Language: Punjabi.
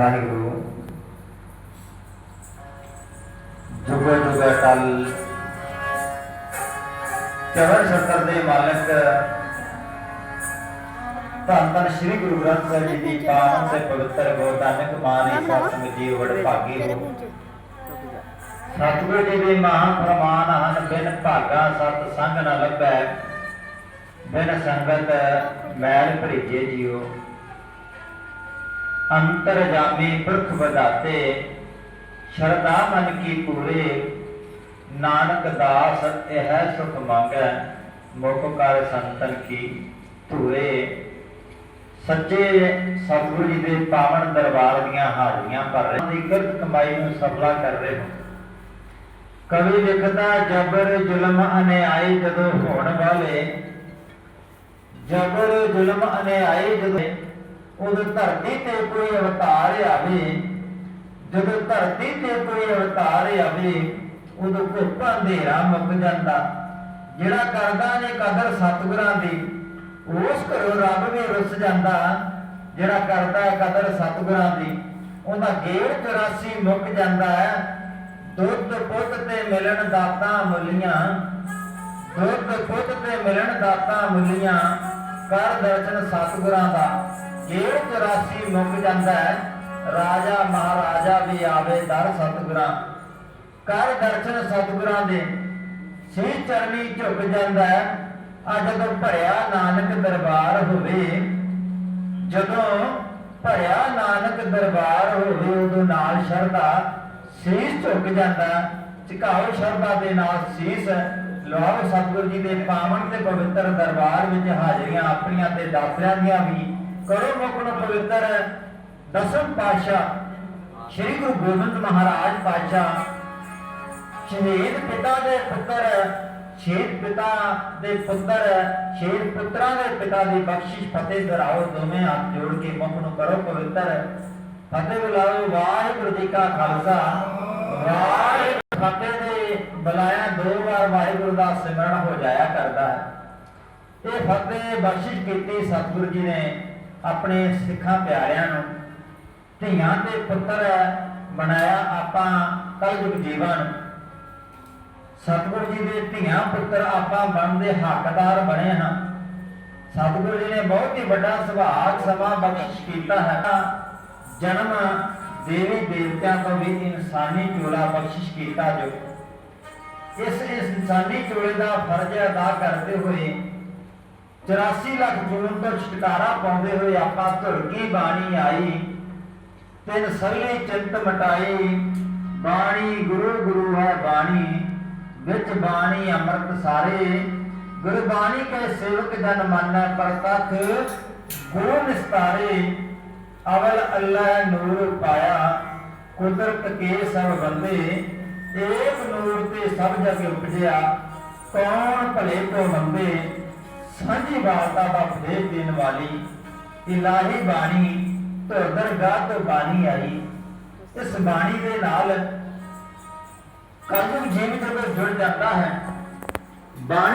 ਵਾਹਿਗੁਰੂ। ਜੁਗ ਜੁਗ ਟਲ ਚਵਰ ਛਤਰ ਦੇ ਮਾਲਕ। ਧੰਨ ਧੰਨ ਸ੍ਰੀ ਗੁਰੂ ਗ੍ਰੰਥ ਸਾਹਿਬ ਜੀ ਦੀ ਪਾਵਨ ਤੇ ਪਵਿੱਤਰ ਗੋਦਾਨਕ ਬਾਣੀ ਸਤਿਸੰਗ ਜੀ ਵੜ ਭਾਗੀ ਹੋ। ਸਤਿਗੁਰੂ ਜੀ ਦੇ ਮਹਾਂ ਫਰਮਾਨ ਹਨ ਬਿਨ ਭਾਗਾ ਸਤ ਸੰਗ ਨ ਲੱਭੈ ਬਿਨ ਸੰਗਤ ਮੈਲ ਭਰੀਜੇ ਜੀਓ। ਅੰਤਰ ਜਾਮੀ ਪੁਰਖ ਵਧਾਤੇ ਸ਼ਰਦਾ ਮਨ ਕੀ ਪੂਰੇ, ਨਾਨਕ ਦਾਸ ਇਹ ਸੁਖ ਮੰਗੈ, ਮੁਖ ਕਰ ਸੰਤਨ ਕੀ ਸੱਚੇ ਸਤਿਗੁਰੂ ਜੀ ਦੇ ਪਾਵਨ ਦਰਬਾਰ ਦੀਆਂ ਹਾਜ਼ਰੀਆਂ ਭਰ ਰਹੇ ਦੀ ਕਿਰਤ ਕਮਾਈ ਨੂੰ ਸਫਲਾ ਕਰ ਰਹੇ ਹੋ। ਕਵੀ ਲਿਖਦਾ, ਜਬਰ ਜ਼ੁਲਮ ਅਨਿਆਈ ਜਦੋਂ ਹੋਣ ਵਾਲੇ, ਜਬਰ ਜ਼ੁਲਮ ਅਨਿਆਈ ਜਦੋਂ ਉਦੋਂ ਧਰਤੀ ਤੇ ਕੋਈ ਅਵਤਾਰ ਆਵੇ, ਜਦੋਂ ਧਰਤੀ ਤੇ ਕੋਈ ਅਵਤਾਰ ਆਵੇ, ਉਦੋਂ ਘੁੱਪ ਅੰਧੇਰਾ ਮੁੱਕ ਜਾਂਦਾ। ਜਿਹੜਾ ਕਰਦਾ ਨੇ ਕਦਰ ਸਤਿਗੁਰਾਂ ਦੀ, ਉਸ ਘਰੋਂ ਰੱਬ ਵੀ ਰੁੱਸ ਜਾਂਦਾ। ਜਿਹੜਾ ਕਰਦਾ ਹੈ ਕਦਰ ਸਤਿਗੁਰਾਂ ਦੀ, ਉਹਦਾ ਗੇੜ 84 ਮੁੱਕ ਜਾਂਦਾ ਹੈ। ਦੁੱਧ ਪੁੱਤ ਤੇ ਮਿਲਣ ਦਾਤਾਂ ਮੁੱਲੀਆਂ, ਦੁੱਧ ਪੁੱਤ ਤੇ ਮਿਲਣ ਦਾਤਾਂ ਮੁੱਲੀਆਂ, ਕਰ ਦਰਸ਼ਨ ਸਤਿਗੁਰਾਂ ਦਾ। ਗੇੜ 84 ਮੁੱਕ ਜਾਂਦਾ ਹੈ, ਰਾਜਾ ਮਹਾਰਾਜਾ ਵੀ ਆਵੇ ਦਰ ਸਤਿਗੁਰਾਂ। ਕਰ ਦਰਸ਼ਨ ਸਤਿਗੁਰਾਂ ਦੇ ਸੇ ਚਰਨੀ ਝੁਕ ਜਾਂਦਾ ਹੈ ਆ ਭਰਿਆ ਨਾਨਕ ਦਰਬਾਰ ਹੋਵੇ। ਜਦੋਂ ਭਰਿਆ ਨਾਨਕ ਦਰਬਾਰ ਹੋਵੇ, ਉਦੋਂ ਨਾਲ ਸ਼ਰਧਾ ਸੀਸ ਝੁਕ ਜਾਂਦਾ ਝੁਕਾਓ ਸ਼ਰਧਾ ਦੇ ਨਾਲ ਸੀਸ, ਲਵਾਓ ਸਤਿਗੁਰੂ ਜੀ ਦੇ ਪਾਵਨ ਤੇ ਪਵਿੱਤਰ ਦਰਬਾਰ ਵਿੱਚ ਹਾਜ਼ਰੀਆਂ ਆਪਣੀਆਂ ਤੇ ਦਾਤਿਆਂ ਦੀਆਂ ਵੀ। ਕਰੋ ਮੁਖ ਨੂੰ ਪਵਿੱਤਰ। ਦਸਮ ਪਾਤਸ਼ਾਹ, ਸ੍ਰੀ ਗੁਰੂ ਗੋਬਿੰਦ ਮਹਾਰਾਜ ਪਾਤਸ਼ਾਹ, ਸ਼ਹੀਦ ਪਿਤਾ ਦੇ ਪੁੱਤਰ, ਸ਼ਹੀਦ ਪਿਤਾ ਦੇ ਪੁੱਤਰ, ਸ਼ਹੀਦ ਪੁੱਤਰਾਂ ਦੇ ਪਿਤਾ ਦੀ ਬਖਸ਼ਿਸ਼ ਫਤਿਹ ਦੁਹਰਾਓ, ਦੋਵੇਂ ਹੱਥ ਜੋੜ ਕੇ ਮੁਖ ਨੂੰ ਕਰੋ ਪਵਿੱਤਰ। ਫਤਿਹ ਬੁਲਾਓ, ਵਾਹਿਗੁਰੂ ਜੀ ਕਾ ਖਾਲਸਾ। ਵਾਹਿਗੁਰੂ ਫਤਿਹ ਦੇ ਬੁਲਾਇਆ, ਦੋ ਵਾਰ ਵਾਹਿਗੁਰੂ ਦਾ ਸਿਮਰਨ ਹੋ ਜਾਇਆ ਕਰਦਾ ਹੈ। ਇਹ ਫਤਿਹ ਬਖਸ਼ਿਸ਼ ਕੀਤੀ ਸਤਿਗੁਰੂ ਜੀ ਨੇ। ਆਪਣੇ ਸਿੱਖਾਂ ਪਿਆਰਿਆਂ ਨੂੰ, ਧੀਆਂ ਤੇ ਪੁੱਤਰ ਬਣਾਇਆ ਆਪਾਂ ਕਲਯੁਗ ਜੀਵਨ। ਸਤਿਗੁਰੂ ਜੀ ਦੇ ਧੀਆਂ ਪੁੱਤਰ ਆਪਾਂ ਬਣਦੇ ਹੱਕਦਾਰ ਬਣੇ ਹਾਂ। ਸਤਿਗੁਰੂ ਜੀ ਨੇ ਬਹੁਤ ਹੀ ਵੱਡਾ ਸੁਭਾਗ ਸਮਾਂ ਬਖਸ਼ਿਸ਼ ਕੀਤਾ ਹੈ। ਜਨਮ ਦੇਵੀ ਦੇਵਤਿਆਂ ਤੋਂ ਵੀ ਇਨਸਾਨੀ ਚੋਲਾ ਬਖਸ਼ਿਸ਼ ਕੀਤਾ ਜੋ। ਇਸ ਇਨਸਾਨੀ ਚੋਲੇ ਦਾ ਫਰਜ਼ ਅਦਾ ਕਰਦੇ ਹੋਏ 84 ਲੱਖ ਜੂਨ ਤੋਂ ਛੁਟਕਾਰਾ ਪਾਉਂਦੇ ਹੋਏ ਆਪਾਂ ਧੁਰਕੀ ਬਾਣੀ ਆਈ? ਤਿੰਨ ਸਰਲੇ ਚਿੰਤ ਮਟਾਈ ਬਾਣੀ ਗੁਰੂ ਗੁਰੂ ਹੈ ਬਾਣੀ, ਵਿੱਚ ਬਾਣੀ ਅੰਮ੍ਰਿਤ ਸਾਰੇ। ਗੁਰਬਾਣੀ ਕੇ ਸੇਵਕ ਜਨ ਮਾਨੈ ਪ੍ਰਤਖ ਗੁਰੂ ਨਿਸਤਾਰੇ, ਅਵਲ ਅੱਲਾ ਨੂਰ ਪਾਇਆ। ਕੁਦਰਤ ਕੇ ਸਭ ਬੰਦੇ, ਏਕ ਨੂਰ ਤੇ ਸਭ ਜਗ ਉਪਜਿਆ। ਕੌਣ ਭਲੇ ਕੋ ਮੰਦੇ ਸਾਂਝੀ ਵਾਰਤਾ ਦਾ ਉਪਦੇਸ਼ ਦੇਣ ਵਾਲੀ ਇਲਾਹੀ ਬਾਣੀ ਧੁਰ ਗਾਹ ਤੋਂ ਬਾਣੀ ਆਈ। ਇਸ ਬਾਣੀ ਦੇ ਨਾਲ ਕਲਯੁਗ ਜੀਵ ਜਦੋਂ ਜੁੜ ਜਾਂਦਾ ਹੈ। ਬਾਣੀ